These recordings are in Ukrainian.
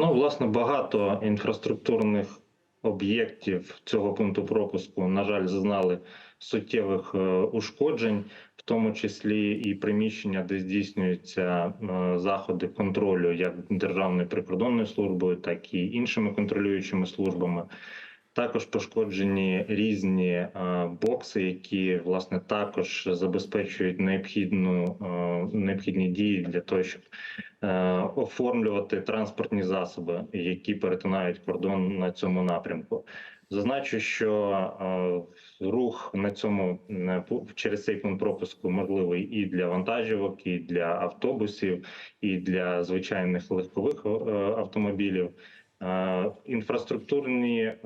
Ну, власне, багато інфраструктурних об'єктів цього пункту пропуску, на жаль, зазнали суттєвих е, ушкоджень, в тому числі і приміщення, де здійснюються е, заходи контролю як Державною прикордонною службою, так і іншими контролюючими службами. Також пошкоджені різні е, бокси, які власне також забезпечують необхідну е, необхідні дії для того, щоб е, оформлювати транспортні засоби, які перетинають кордон на цьому напрямку. Зазначу, що рух на цьому через цей пункт пропуску можливий і для вантажівок, і для автобусів, і для звичайних легкових автомобілів. Е, Інфраструктурні е,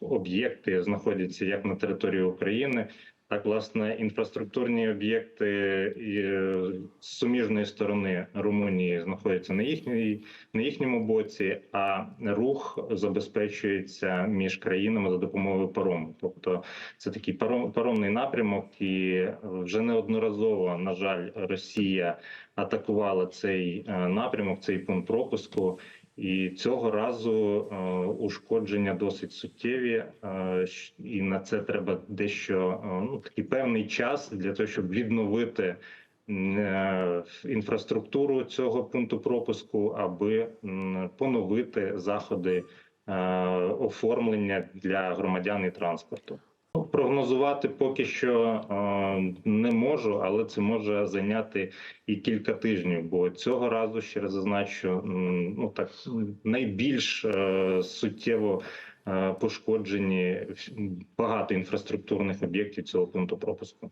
об'єкти знаходяться як на території України, так власне інфраструктурні об'єкти е, з суміжної сторони Румунії знаходяться на їхній на їхньому боці, а рух забезпечується між країнами за допомогою парому. Тобто це такий паром, паромний напрямок, і вже неодноразово, на жаль, Росія атакувала цей напрямок, цей пункт пропуску. І цього разу е, ушкодження досить суттєві, е, і на це треба дещо е, ну такий певний час для того, щоб відновити е, інфраструктуру цього пункту пропуску, аби м, поновити заходи е, оформлення для громадян і транспорту. Прогнозувати поки що е, не можу, але це може зайняти і кілька тижнів. Бо цього разу ще раз зазначу, ну так найбільш е, суттєво е, пошкоджені багато інфраструктурних об'єктів цього пункту пропуску.